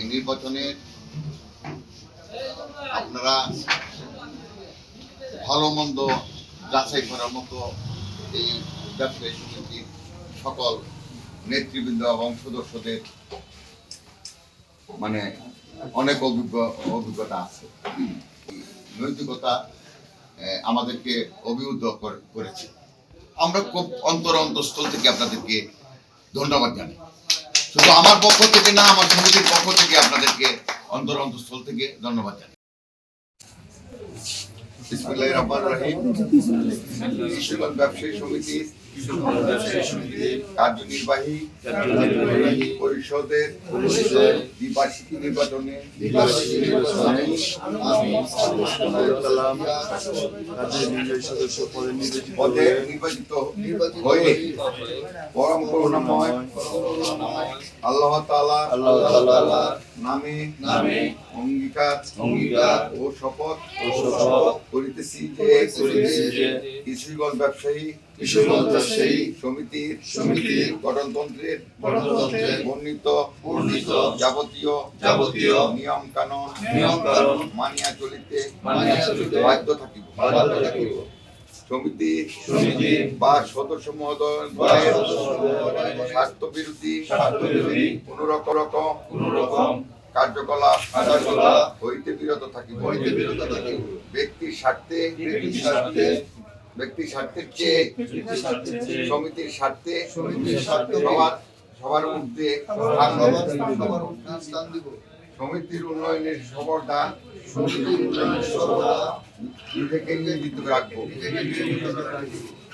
এই নির্বাচনে আপনারা ভালো মন্দ যাচাই করার মতো এই ব্যবসায়ী সমিতির সকল নেতৃবৃন্দ এবং সদস্যদের মানে অনেক অভিজ্ঞ অভিজ্ঞতা আছে। নৈতিকতা আমাদেরকে অভিভূত করে- করেছে। আমরা খুব অন্তর অন্তঃস্থল থেকে আপনাদেরকে ধন্যবাদ জানাই। শুধু আমার পক্ষ থেকে না, আমার সমিতির পক্ষ থেকে আপনাদেরকে অন্তর অন্তঃস্থল থেকে ধন্যবাদ জানাই। বিসমিল্লাহির রহমানির রহিম। কৃষিগঞ্জ ব্যবসায়ী সমিতির কার্যনির্বাহী পরিষদের দ্বিবার্ষিকী নির্বাচনে পদে নির্বাচিত হয়ে পরম করুণাময়। আল্লাহ তাআলা আল্লাহ তাআলা নামে নামে অঙ্গীকার অঙ্গীকার ও শপথ ও শপথ করিতেছি করিতেছি যে যে কৃষিগঞ্জ ব্যবসায়ী কৃষিগঞ্জ ব্যবসায়ী সমিতির সমিতির গঠনতন্ত্রের গণতন্ত্রের বর্ণিত বর্ণিত যাবতীয় যাবতীয় নিয়ম কানুন নিয়ম কানুন মানিয়া চলিতে মানিয়া চলিতে বাধ্য থাকিব বাধ্য থাকিব। সমিতি বা সদস্য মহোদয় সদস্য বিরোধী কোন রকম রকম কার্যকলাপ হইতে বিরত থাকিব হইতে বিরত থাকিব। ব্যক্তির স্বার্থে ব্যক্তির স্বার্থে ব্যক্তির স্বার্থের চেয়ে সমিতির স্বার্থে সমিতির স্বার্থে সবার সবার দেব। সমিতির উন্নয়নের সবরদান নিজেকে নিয়োজিত রাখব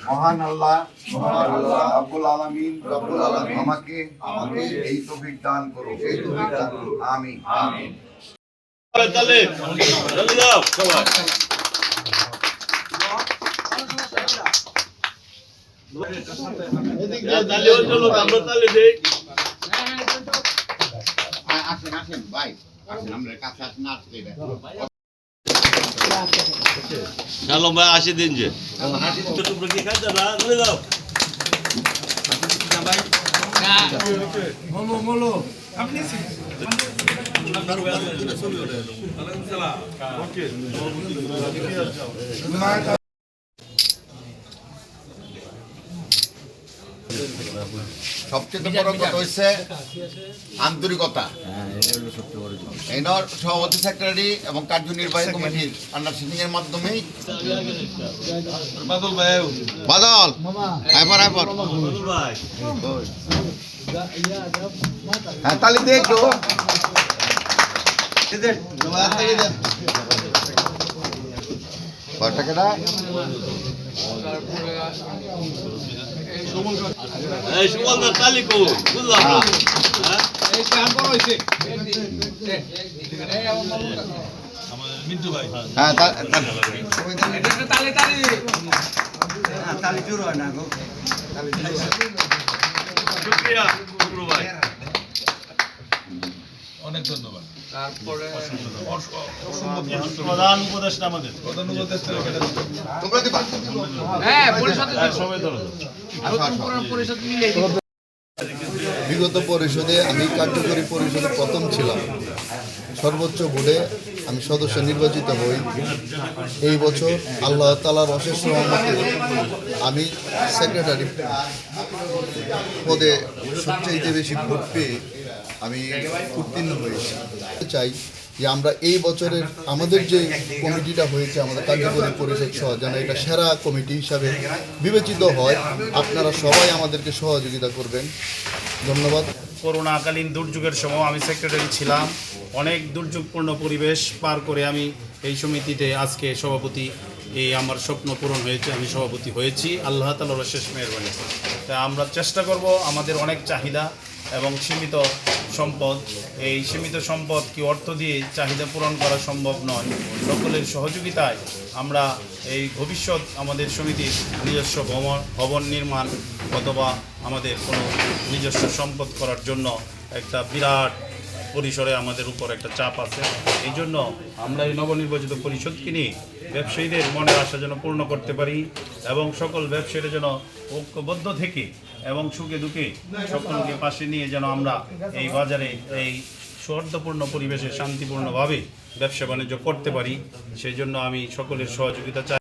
মহান আল্লাহ মহান আল্লাহ আব্বুল আলামিন রব্বুল আলামিন আমাকে আমাকে এই তৌফিক দান করো এই তৌফিক দান করো। আমিন। আমিন। তাহলে জলদি দাও সবাই। তাহলে ওই চলো আমরা তাহলে দেই আসেন আসেন ভাই আসেন আমরা কাছে আসেন না আসলে শালম ভাই আসি দিন যে ছোট কি খাইতে না চলে দাও সবচেয়ে বড় কথা হচ্ছে আন্তরিকতা। এনর সভাপতি সেক্রেটারি এবং কার্যনির্বাহী কমিটির আন্ডারস্ট্যান্ডিং এর মাধ্যমেই বাদল ভাই বাদল এবার এবার হ্যাঁ তাহলে দেখো কয় টাকাটা এই সুমন দা তালি কো বুঝলাম না হ্যাঁ হ্যাঁ তা- তা- প্রধান উপদেষ্টা আমাদের। তোমরা দিবা হ্যাঁ পরিষদে সবাই ধরো পরিষদ মিলে বিগত পরিষদে আমি কার্যকরী পরিষদে প্রথম ছিলাম। সর্বোচ্চ ভোটে আমি সদস্য নির্বাচিত হই। এই বছর আল্লাহ তালার অশেষ রহমতে আমি সেক্রেটারি পদে সবচেয়ে বেশি ভোট পেয়ে আমি উত্তীর্ণ হয়েছি। চাই যে আমরা এই বছরের আমাদের যে কমিটিটা হয়েছে আমাদের কার্যকরী পরিষদ সহ যেন এটা সেরা কমিটি হিসাবে বিবেচিত হয়। আপনারা সবাই আমাদেরকে সহযোগিতা করবেন। ধন্যবাদ। করোনাকালীন দুর্যোগের সময় আমি সেক্রেটারি ছিলাম। অনেক দুর্যোগপূর্ণ পরিবেশ পার করে আমি এই সমিতিতে আজকে সভাপতি এই আমার স্বপ্ন পূরণ হয়েছে আমি সভাপতি হয়েছি। আল্লাহ তালার শেষ মেহরবানি। তা আমরা চেষ্টা করব আমাদের অনেক চাহিদা এবং সীমিত সম্পদ। এই সীমিত সম্পদ কি অর্থ দিয়ে চাহিদা পূরণ করা সম্ভব নয়? সকলের সহযোগিতায় আমরা এই ভবিষ্যৎ আমাদের সমিতির নিজস্ব ভবন ভবন নির্মাণ অথবা আমাদের কোনো নিজস্ব সম্পদ করার জন্য একটা বিরাট পরিসরে আমাদের উপর একটা চাপ আছে। এই জন্য আমরা এই নবনির্বাচিত পরিষদকে নিয়ে ব্যবসায়ীদের মনের আশা যেন পূর্ণ করতে পারি এবং সকল ব্যবসায়ীরা যেন ঐক্যবদ্ধ থেকে এবং সুখে দুঃখে সকলকে পাশে নিয়ে যেন আমরা এই বাজারে এই সৌহার্দ্যপূর্ণ পরিবেশে শান্তিপূর্ণভাবে ব্যবসা বাণিজ্য করতে পারি। সেই জন্য আমি সকলের সহযোগিতা চাই।